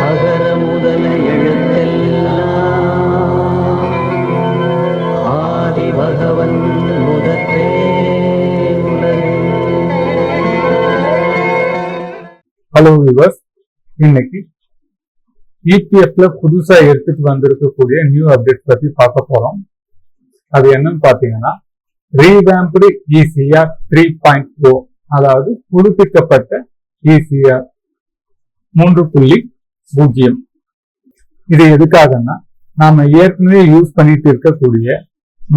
அகர முதல எழுத்தெல்லாம் ஆதி பகவன் முதற்றே ஹலோ விவர்ஸ் இன்னைக்கு இபிஎஃப்ல புதுசா எடுத்துட்டு வந்திருக்கக்கூடிய நியூ அப்டேட் பத்தி பார்க்க போறோம். அது என்னன்னு பாத்தீங்கன்னா revamped ECR three point O அதாவது புதுப்பிக்கப்பட்ட இசிஆர் மூன்று புள்ளி பூஜ்ஜியம். இது எதுக்காகன்னா நாம ஏற்கனவே யூஸ் பண்ணிட்டு இருக்கக்கூடிய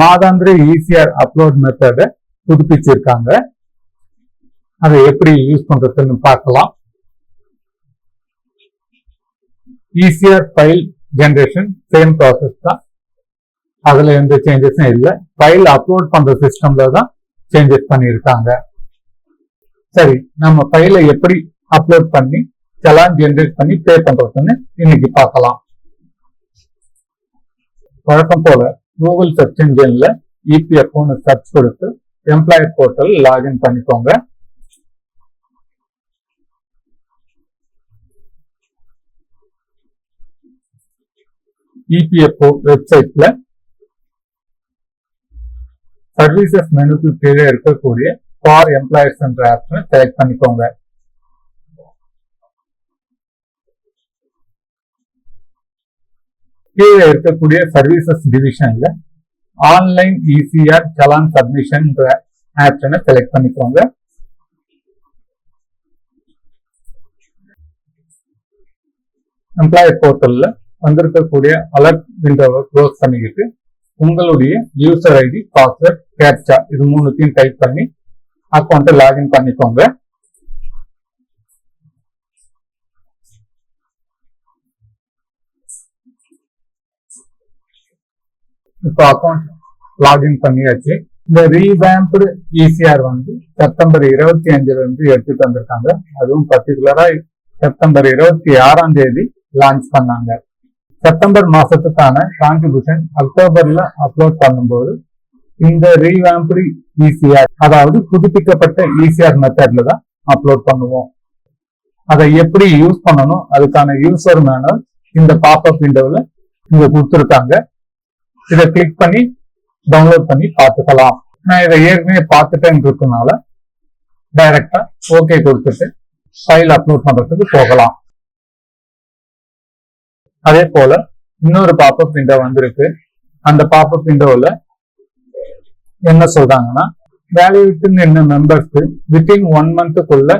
மாதாந்திர ஈசிஆர் அப்லோட் மெத்தடை புதுப்பிச்சிருக்காங்க. அதை எப்படி யூஸ் பண்றதுன்னு பார்க்கலாம். ECR file generation same process தான். அதுல எந்த சேஞ்சஸும் இல்லை. ஃபைல் அப்லோட் பண்ற சிஸ்டம்ல தான் சேஞ்சஸ் பண்ணியிருக்காங்க. சரி நம்ம ஃபைலை எப்படி அப்லோட் பண்ணி செலான் ஜென்ரேட் பண்ணி பே பண்றதுன்னு இன்னைக்கு பார்க்கலாம். வழக்கம் போல கூகுள் சர்ச் இன்ஜின்ல இபிஎஃப்னு சர்ச் கொடுத்து எம்ப்ளாயர் போர்ட்டல் லாகின் பண்ணிக்கோங்க. இபிஎஃப்ஓ வெப்சைட்ல சர்வீசஸ் மெனுக்கு கீழே இருக்கக்கூடிய ஃபார் எம்ப்ளாயர்ஸ் என்ற ஆப்ஷனை செலக்ட் பண்ணிக்கோங்க. கீழே இருக்கக்கூடிய சர்வீசஸ் டிவிஷன்ல ஆன்லைன் இசிஆர் சலான் சப்மிஷன் ஆப்ஷனை செலக்ட் பண்ணிக்கோங்க. எம்ப்ளாயர் போர்ட்டல்ல வந்திருக்கக்கூடிய அலர்ட் விண்டோவை க்ளோஸ் பண்ணிக்கிட்டு உங்களுடைய யூசர் ஐடி பாஸ்வேர்ட் கேப்சா இது மூணுத்தையும் டைப் பண்ணி அக்கௌண்ட் லாகின் பண்ணிக்கோங்க. இப்போ அக்கௌண்ட் லாகின் பண்ணியாச்சு. இந்த ரீவேம்ப்டு இசிஆர் வந்து செப்டம்பர் இருபத்தி அஞ்சுல இருந்து எடுத்துட்டு வந்திருக்காங்க. அதுவும் பர்டிகுலரா செப்டம்பர் இருபத்தி ஆறாம் தேதி லான்ச் பண்ணாங்க. செப்டம்பர் மாசத்துக்கான கான்ட்ரிபியூஷன் அக்டோபர்ல அப்லோட் பண்ணும்போது இந்த ரீவாம்ப்டு இசிஆர் அதாவது புதுப்பிக்கப்பட்ட இசிஆர் மெத்தட்ல தான் அப்லோட் பண்ணுவோம். அதை எப்படி யூஸ் பண்ணணும்? அதுக்கான யூசர் மேனுவல் இந்த பாப்அப் விண்டோவில் இங்க கொடுத்துருக்காங்க. இதை கிளிக் பண்ணி டவுன்லோட் பண்ணி பார்த்துக்கலாம். நான் இதை ஏற்கனவே பார்த்துட்டேன்னு இருக்கனால டைரக்டா ஓகே கொடுத்துட்டு ஃபைல் அப்லோட் பண்றதுக்கு போகலாம். அதே போல இன்னொரு பாப்அப் விண்டோ வந்திருக்கு. அந்த பாப்அப் விண்டோவில் என்ன சொல்றாங்கன்னா வேலைவிட்டு நின்ன மெம்பர்ஸ்க்கு வித்தின் ஒன் மந்த்துக்குள்ள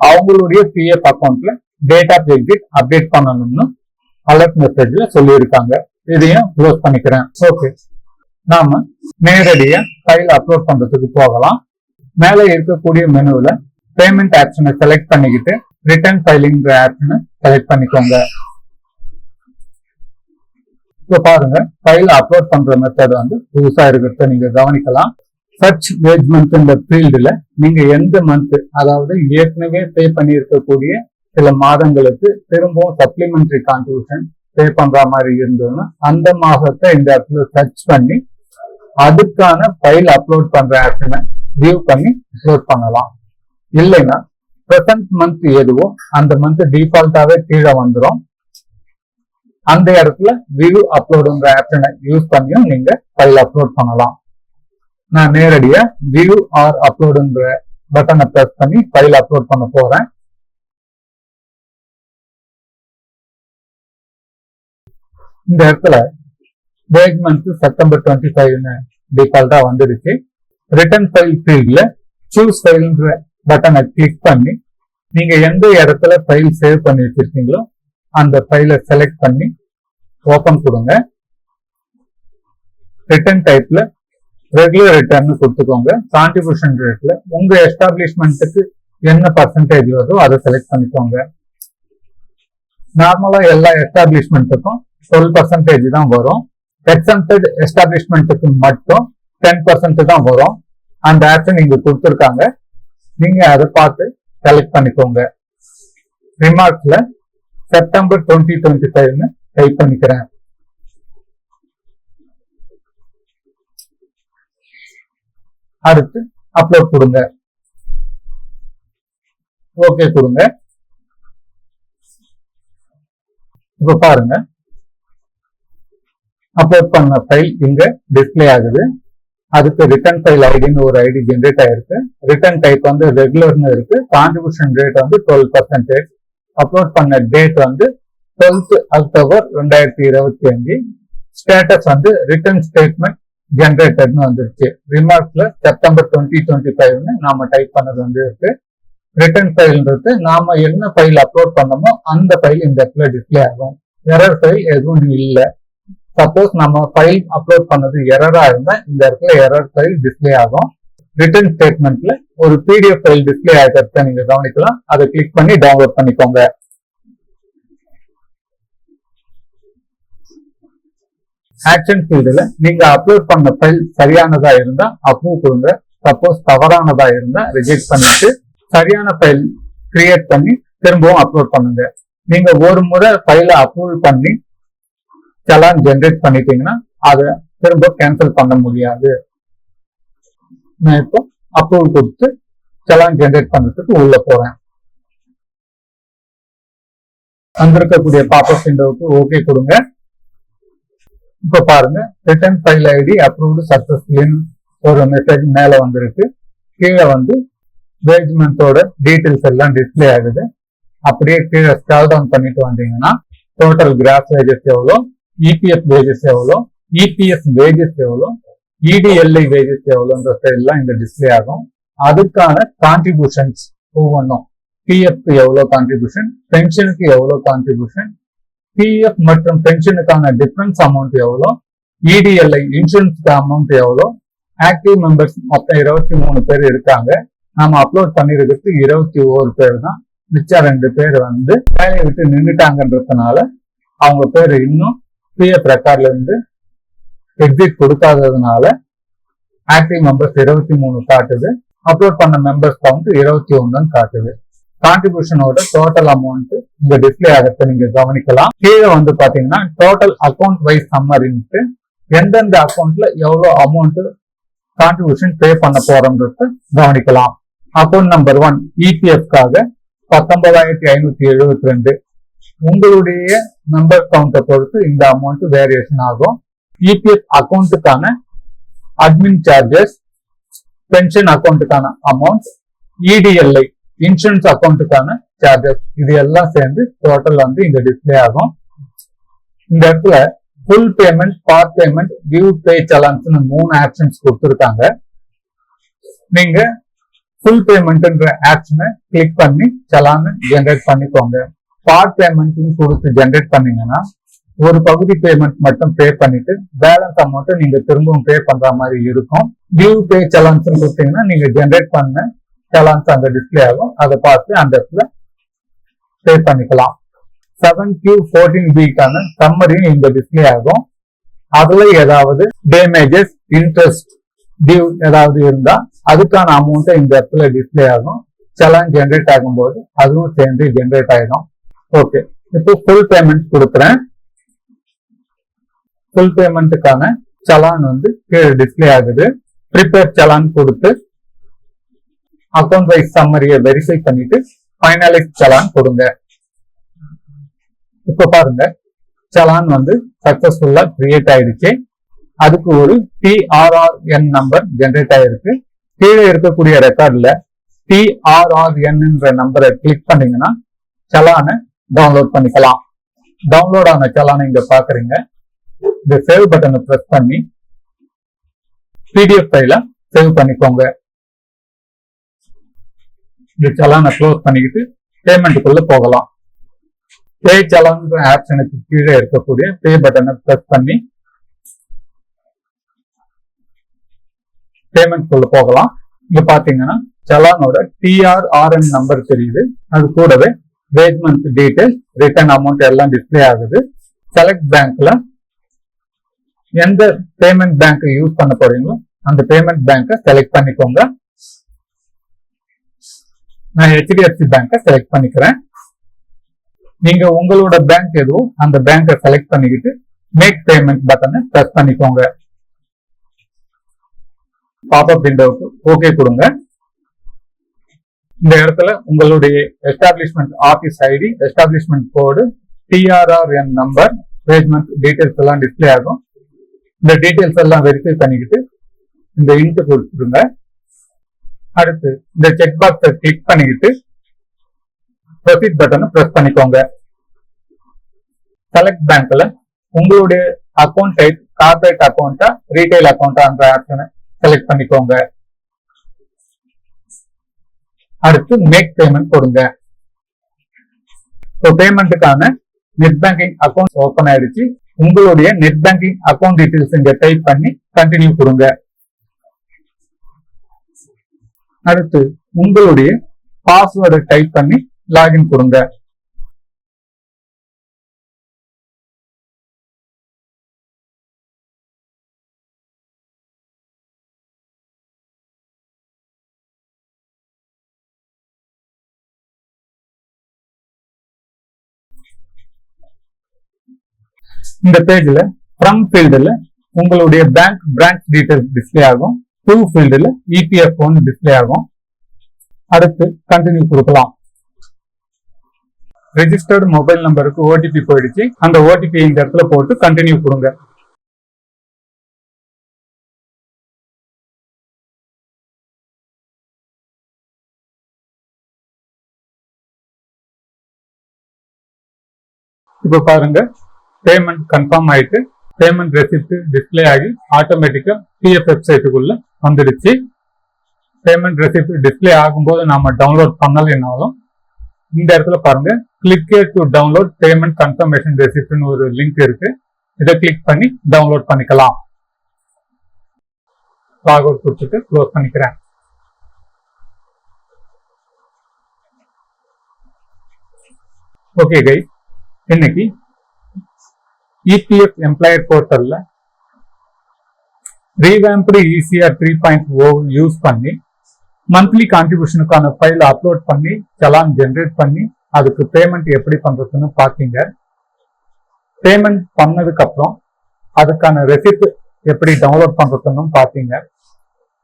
அவங்களுடைய பிஎஃப் அக்கௌண்ட்ல டேட்டா எக்ஸிட் அப்டேட் பண்ணணும்னு அலர்ட் மெசேஜ்ல சொல்லியிருக்காங்க. இதையும் க்ளோஸ் பண்ணிக்கிறேன். ஓகே நாம நேரடியா ஃபைல் அப்லோட் பண்றதுக்கு போகலாம். மேலே இருக்கக்கூடிய மெனுவில் பேமெண்ட் ஆப்ஷனை செலக்ட் பண்ணிக்கிட்டு ரிட்டர்ன் ஃபைலிங்கிற ஆப்ஷனை செலக்ட் பண்ணிக்கோங்க. இப்போ பாருங்க ஃபைல் அப்லோட் பண்ற மெத்தட் வந்து புதுசா இருக்கிறத நீங்க கவனிக்கலாம். சர்ச் வேஜ் மந்த் இந்த ஃபீல்டுல நீங்க எந்த மந்த் அதாவது ஏற்கனவே பே பண்ணியிருக்கக்கூடிய சில மாதங்களுக்கு திரும்பவும் சப்ளிமெண்டரி கான்ட்ரிபியூஷன் பே பண்ற மாதிரி இருந்ததுன்னா அந்த மாசத்தை இந்த இடத்துல சர்ச் பண்ணி அதுக்கான ஃபைல் அப்லோட் பண்ற ஆப்ஷனை வியூ பண்ணி அப்லோட் பண்ணலாம். இல்லைன்னா ப்ரெசன்ட் மந்த் எதுவோ அந்த மந்த் டிஃபால்ட்டாவே கீழே வந்துடும் அந்த இடத்துல வியூ அப்லோடுங்கிற ஆப்ஷனை யூஸ் பண்ணியும் நீங்க ஃபைல் அப்லோட் பண்ணலாம். நான் நேரடியா வியூ ஆர் அப்லோடுங்கிற பட்டனை ப்ரெஸ் பண்ணி ஃபைல் அப்லோட் பண்ண போறேன். இந்த இடத்துல டேட் மந்த் செப்டம்பர் டுவெண்ட்டி ஃபைவ்னு டிஃபால்ட்டா வந்துருச்சு ரிட்டர்ன் ஃபைல் ஃபீல்ட்ல சூஸ் ஃபைல்ன்ற பட்டனை கிளிக் பண்ணி நீங்க எந்த இடத்துல ஃபைல் சேவ் பண்ணி வச்சிருக்கீங்களோ அந்த ஃபைலை செலக்ட் பண்ணி ஓபன் கொடுங்க. ரிட்டர்ன் டைப்ல ரெகுலர் ரிட்டர்ன் கொடுத்துக்கோங்க. கான்ட்ரிபியூஷன் ரேட்ல உங்க எஸ்டாப்ளிஷ்மெண்ட்டுக்கு என்ன பர்சன்டேஜ் வருதோ அதை செலக்ட் பண்ணிக்கோங்க. நார்மலா எல்லா எஸ்டாப்ளிஷ்மெண்ட்டுக்கும் டுவெல் பர்சன்டேஜ் தான் வரும். எக்ஸம்டட் எஸ்டாப்ளிஷ்மெண்ட்டுக்கு மட்டும் டென் பர்சன்ட் தான் வரும். அந்த ஆப்ஷன் இங்க கொடுத்துருக்காங்க. நீங்க அதை பார்த்து செலக்ட் பண்ணிக்கோங்க. ரிமார்க்ஸ்ல செப்டம்பர் டுவெண்ட்டி டுவெண்ட்டி ஃபைவ்னு டைப் பண்ணிக்கிறேன். அடுத்து அப்லோட் கொடுங்க. ஓகே கொடுங்க. இப்ப பாருங்க. அப்லோட் பண்ண ஃபைல் இங்க டிஸ்ப்ளே ஆகுது. அதுக்கு ரிட்டர்ன் ஃபைல் ஐடின்னு ஒரு ஐடி ஜென்ரேட் ஆயிருக்கு. ரிட்டர்ன் டைப் வந்து ரெகுலர்னு இருக்கு. கான்ட்ரிபியூஷன் ரேட் வந்து டுவெல் பர்சன்டேஜ் அப்லோட் பண்ண டேட் வந்து டுவெல்த் அக்டோபர் ரெண்டாயிரத்தி இருபத்தி அஞ்சு ஸ்டேட்டஸ் வந்து ரிட்டர்ன் ஸ்டேட்மெண்ட் ஜென்ரேட்டட்னு வந்துருச்சு ரிமார்க்ல செப்டம்பர் டுவெண்ட்டி டுவெண்ட்டி ஃபைவ்னு நாம டைப் பண்ணது வந்து இருக்கு ரிட்டர்ன் ஃபைல்ன்றது நாம என்ன ஃபைல் அப்லோட் பண்ணமோ அந்த ஃபைல் இந்த இடத்துல டிஸ்ப்ளே ஆகும். எரர் ஃபைல் எதுவும் இல்லை. சப்போஸ் நம்ம ஃபைல் அப்லோட் பண்ணது எரரா இருந்தா இந்த இடத்துல எரர் ஃபைல் டிஸ்ப்ளே ஆகும். ரிட்டர்ன் ஸ்டேட்மெண்ட்ல ஒரு பிடிஎஃப் ஃபைல் டிஸ்ப்ளே ஆகிறத நீங்க கவனிக்கலாம். அதை கிளிக் பண்ணி டவுன்லோட் பண்ணிக்கோங்க. ஆக்ஷன் ஃபீல்டுல நீங்க அப்லோட் பண்ண ஃபைல் சரியானதா இருந்தா அப்ரூவ் கொடுங்க. சப்போஸ் தவறானதா இருந்தா ரிஜெக்ட் பண்ணிட்டு சரியான ஃபைல் கிரியேட் பண்ணி திரும்பவும் அப்லோட் பண்ணுங்க. நீங்க ஒரு முறை ஃபைலை அப்ரூவ் பண்ணி செலான் ஜென்ரேட் பண்ணிட்டீங்கன்னா அதை திரும்ப கேன்சல் பண்ண முடியாது. நான் இப்போ அப்ரூவல் கொடுத்து செலான் ஜென்ரேட் பண்றதுக்கு உள்ள போறேன். வந்திருக்கக்கூடிய பாப்பப் விண்டோவுக்கு ஓகே கொடுங்க. இப்ப பாருங்க ரிட்டர்ன் ஃபைல் ஐடி அப்ரூவ்டு சக்சஸ்ஃபுல்லின்னு ஒரு மெசேஜ் மேல வந்திருக்கு. கீழே வந்து பேஜ்மெண்ட்டோட டீட்டெயில்ஸ் எல்லாம் டிஸ்ப்ளே ஆகுது. அப்படியே கீழே ஸ்கால் டவுன் பண்ணிட்டு வந்தீங்கன்னா டோட்டல் கிராஸ் வேஜஸ் எவ்வளோ இபிஎஃப் வேஜஸ் எவ்வளோ இபிஎஸ் வேஜஸ் எவ்வளோ இடிஎல்ஐ வேஜஸ் எவ்வளோன்ற எல்லாம் இந்த டிஸ்ப்ளே ஆகும். அதுக்கான கான்ட்ரிபியூஷன்ஸ் ஒவ்வொன்றும். பிஎஃப் எவ்வளோ கான்ட்ரிபியூஷன் பென்ஷனுக்கு எவ்வளோ கான்ட்ரிபியூஷன் பிஎஃப் மற்றும் பென்ஷனுக்கான டிஃபரன்ஸ் அமௌண்ட் எவ்வளோ? இடிஎல்ஐ இன்சூரன்ஸ்க்கு அமௌண்ட் எவ்வளோ? ஆக்டிவ் மெம்பர்ஸ் மொத்தம் இருபத்தி மூணு பேர் இருக்காங்க. நாம அப்லோட் பண்ணிருக்கிறது இருபத்தி ஓரு பேர் தான். மிச்சம் ரெண்டு பேர் வந்து வேலையை விட்டு நின்றுட்டாங்கன்றதுனால அவங்க பேர் இன்னும் பிஎஃப் ரெக்கார்ட்ல இருந்து எக்ஸிட் கொடுக்காததுனால ஆக்டிவ் மெம்பர்ஸ் இருபத்தி மூணு காட்டுது. அப்லோட் பண்ண மெம்பர்ஸ் கவுண்ட் இருபத்தி ஒன்றுன்னு காட்டுது. கான்ட்ரிபியூஷனோட டோட்டல் அமௌண்ட் இங்க டிஸ்பிளே ஆகிறத நீங்க கவனிக்கலாம். கீழே வந்து பாத்தீங்கன்னா டோட்டல் அக்கௌண்ட் வைஸ் சம்மரின்ட்டு எந்தெந்த அக்கௌண்ட்ல எவ்வளவு அமௌண்ட் கான்ட்ரிபியூஷன் பே பண்ண போறோம்ன்றத கவனிக்கலாம். அக்கௌண்ட் நம்பர் ஒன் இபிஎஃப்காக பத்தொன்பதாயிரத்தி ஐநூத்தி எழுபத்தி ரெண்டு. உங்களுடைய மெம்பர் கவுண்டை பொறுத்து இந்த அமௌண்ட் வேரியேஷன் ஆகும். இபிஎஃப் அக்கௌண்ட்டுக்கான அட்மின் சார்ஜஸ் பென்ஷன் அக்கௌண்ட்டுக்கான அமௌண்ட் இடிஎல்ஐ இன்சூரன்ஸ் அக்கௌண்ட்டுக்கான சார்ஜஸ் இது எல்லாம் சேர்ந்து டோட்டல் வந்து இங்க டிஸ்பிளே ஆகும். இந்த இடத்துல full payment part payment due pay சலான்ஸ்னு மூணு ஆப்ஷன்ஸ் கொடுத்துருக்காங்க. நீங்க ஃபுல் பேமெண்ட்ன்ற ஆப்ஷனை கிளிக் பண்ணி சலான் ஜென்ரேட் பண்ணிக்கோங்க. பார்ட் பேமெண்ட் கொடுத்து ஜென்ரேட் பண்ணீங்கன்னா ஒரு பகுதி பேமெண்ட் மட்டும் பே பண்ணிட்டு பேலன்ஸ் அமௌண்ட்டை நீங்க திரும்பவும் பே பண்ற மாதிரி இருக்கும். டியூ பே சலான்ஸ் கொடுத்தீங்கன்னா நீங்க ஜென்ரேட் பண்ண சலான்ஸ் அங்க டிஸ்பிளே ஆகும். அதை பார்த்து அந்த இடத்துல பே பண்ணிக்கலாம். செவன் கியூ ஃபோர்டீன் பிக்கான சம்மரியும் இங்க டிஸ்பிளே ஆகும். அதுல ஏதாவது டேமேஜஸ் இன்ட்ரெஸ்ட் டியூ ஏதாவது இருந்தா அதுக்கான அமௌண்ட்டை இந்த இடத்துல டிஸ்பிளே ஆகும். சலான் ஜென்ரேட் ஆகும்போது அதுவும் சேர்ந்து ஜென்ரேட் ஆயிடும். ஓகே இப்போ ஃபுல் பேமெண்ட் கொடுக்குறேன். ஃபுல் பேமெண்ட்டுக்கான சலான் வந்து கீழே டிஸ்பிளே ஆகுது. ப்ரிப்பேர் சலான் கொடுத்து அக்கௌண்ட் வைஸ் சம்மரியை வெரிஃபை பண்ணிட்டு ஃபைனலைஸ் சலான் கொடுங்க. இப்ப பாருங்க சலான் வந்து சக்சஸ்ஃபுல்லா கிரியேட் ஆயிடுச்சு. அதுக்கு ஒரு டிஆர்ஆர்என் நம்பர் ஜென்ரேட் ஆயிருக்கு. கீழே இருக்கக்கூடிய ரெக்கார்ட்ல டிஆர்ஆர்என்ன்ற நம்பரை கிளிக் பண்ணீங்கன்னா சலானை டவுன்லோட் பண்ணிக்கலாம். டவுன்லோட் ஆன சலானை இங்க பாக்குறீங்க. இந்த சேவ் பட்டனை ப்ரெஸ் பண்ணி பிடிஎஃப் ஃபைல சேவ் பண்ணிக்கோங்க. இந்த சலானை க்ளோஸ் பண்ணிக்கிட்டு பேமெண்ட்டுக்குள்ள போகலாம். பே சலான் ஆப்ஷனுக்கு கீழே இருக்கக்கூடிய பே பட்டனை ப்ரெஸ் பண்ணி பேமெண்ட் குள்ள போகலாம். இங்க பாத்தீங்கன்னா சலானோட டிஆர்ஆர்என் நம்பர் தெரியுது. அது கூடவே wage month detail return amount எல்லாம் டிஸ்பிளே ஆகுது. செலக்ட் பேங்க்ல எந்த பேமெண்ட் பேங்க் யூஸ் பண்ண போறீங்களோ அந்த பேமெண்ட் பேங்கை செலக்ட் பண்ணிக்கோங்க. நான் ஹெச்டிஎஃப்சி பேங்கை செலக்ட் பண்ணிக்கிறேன். நீங்க உங்களோட பேங்க் எதுவும் அந்த பேங்கை செலக்ட் பண்ணிக்கிட்டு மேக் பேமெண்ட் பட்டனை ப்ரெஸ் பண்ணிக்கோங்க. பாப்அப் விண்டோவுக்கு ஓகே கொடுங்க. இந்த இடத்துல உங்களுடைய establishment office ID establishment code TRRN number payment details எல்லாம் டிஸ்ப்ளே ஆகும். இந்த டீட்டெயில்ஸ் எல்லாம் வெரிஃபை பண்ணிக்கிட்டு இந்த இன்ட்டு கொடுத்துருங்க அடுத்து இந்த செக் பாக்ஸை கிளிக் பண்ணிக்கிட்டு ப்ரொசீட் பட்டனை ப்ரெஸ் பண்ணிக்கோங்க. செலக்ட் பேங்க்ல உங்களுடைய அக்கௌண்ட் டைப் கார்பரேட் அக்கௌண்ட்டா ரீட்டைல் அக்கௌண்ட்டான்ற ஆப்ஷனை செலக்ட் பண்ணிக்கோங்க. அடுத்து மேக் பேமெண்ட் கொடுங்க. ஸோ பேமெண்ட்டுக்கான நெட் பேங்கிங் அக்கௌண்ட் ஓபன் ஆயிடுச்சு. உங்களுடைய நெட் பேங்கிங் அக்கௌண்ட் டீடைல்ஸ் இங்க டைப் பண்ணி கண்டினியூ கொடுங்க. அடுத்து உங்களுடைய பாஸ்வேர்டை டைப் பண்ணி லாகின் கொடுங்க. இந்த பேஜ்ல ஃப்ரம் ஃபீல்டுல உங்களுடைய பேங்க் பிரான்ச் டீடைல்ஸ் டிஸ்ப்ளே ஆகும். டூ ஃபீல்டில் இபிஎஃப் ஒன் டிஸ்பிளே ஆகும். அடுத்து கண்டினியூ கொடுக்கலாம். ரெஜிஸ்டர்டு மொபைல் நம்பருக்கு ஓடிபி போயிடுச்சு. அந்த ஓடிபி இந்த இடத்துல போட்டு கண்டினியூ கொடுங்க. இப்ப பாருங்க பேமெண்ட் கன்ஃபார்ம் ஆயிட்டு பேமெண்ட் ரெசிப்ட் டிஸ்ப்ளே ஆகி ஆட்டோமேட்டிக்கா பிஎஃப் வெப்சைட்டுக்குள்ள வந்துடுச்சு. பேமெண்ட் ரெசிப்ட் டிஸ்ப்ளே ஆகும்போது நாம டவுன்லோட் பண்ணலைனாலும் இந்த இடத்துல பாருங்க. Click to download payment confirmation ரெசிப்ட்னு ஒரு லிங்க் இருக்கு. இதை கிளிக் பண்ணி டவுன்லோட் பண்ணிக்கலாம். லாக் அவுட் கொடுத்துட்டு க்ளோஸ் பண்ணிக்கிறேன். ஓகே கை இன்னைக்கு இபிஎஃப் எம்ப்ளாயர் போர்ட்டல்ல ரீவேம்ப்டு ஈஸியாக த்ரீ பாயிண்ட் ஓ யூஸ் பண்ணி மந்த்லி கான்ட்ரிபியூஷனுக்கான ஃபைல் அப்லோட் பண்ணி செலான் ஜென்ரேட் பண்ணி அதுக்கு பேமெண்ட் எப்படி பண்ணுறதுன்னு பார்த்தீங்க பேமெண்ட் பண்ணதுக்கப்புறம் அதுக்கான ரெசிப்ட் எப்படி டவுன்லோட் பண்ணுறதுன்னு பார்த்தீங்க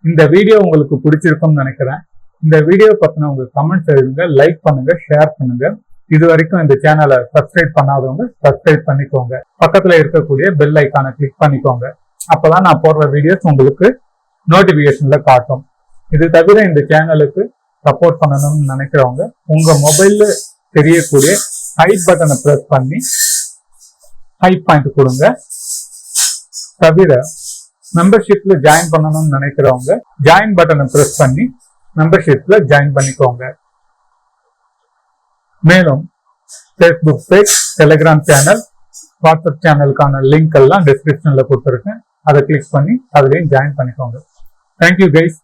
இந்த வீடியோ உங்களுக்கு பிடிச்சிருக்கும்னு நினைக்கிறேன். இந்த வீடியோ பற்றின உங்களுக்கு கமெண்ட்ஸ் எழுதுங்க லைக் பண்ணுங்க ஷேர் பண்ணுங்க. இது வரைக்கும் இந்த சேனலை சப்ஸ்கிரைப் பண்ணாதவங்க சப்ஸ்கிரைப் பண்ணிக்கோங்க. பக்கத்தில் இருக்கக்கூடிய பெல் ஐக்கானை கிளிக் பண்ணிக்கோங்க. அப்பதான் நான் போடுற வீடியோஸ் உங்களுக்கு நோட்டிபிகேஷன்ல காட்டும். இது தவிர இந்த சேனலுக்கு சப்போர்ட் பண்ணணும்னு நினைக்கிறவங்க உங்க மொபைல்ல தெரியக்கூடிய ஹைட் பட்டனை ப்ரெஸ் பண்ணி ஹைட் பாயிண்ட் கொடுங்க. தவிர மெம்பர்ஷிப்ல ஜாயின் பண்ணணும்னு நினைக்கிறவங்க ஜாயின் பட்டனை ப்ரெஸ் பண்ணி மெம்பர்ஷிப்ல ஜாயின் பண்ணிக்கோங்க. மேலும் Facebook page Telegram channel WhatsApp சேனலுக்கான link எல்லாம் டிஸ்கிரிப்ஷன்ல கொடுத்துருக்கேன். அதை கிளிக் பண்ணி அதுலேயும் ஜாயின் பண்ணிக்கோங்க. Thank you guys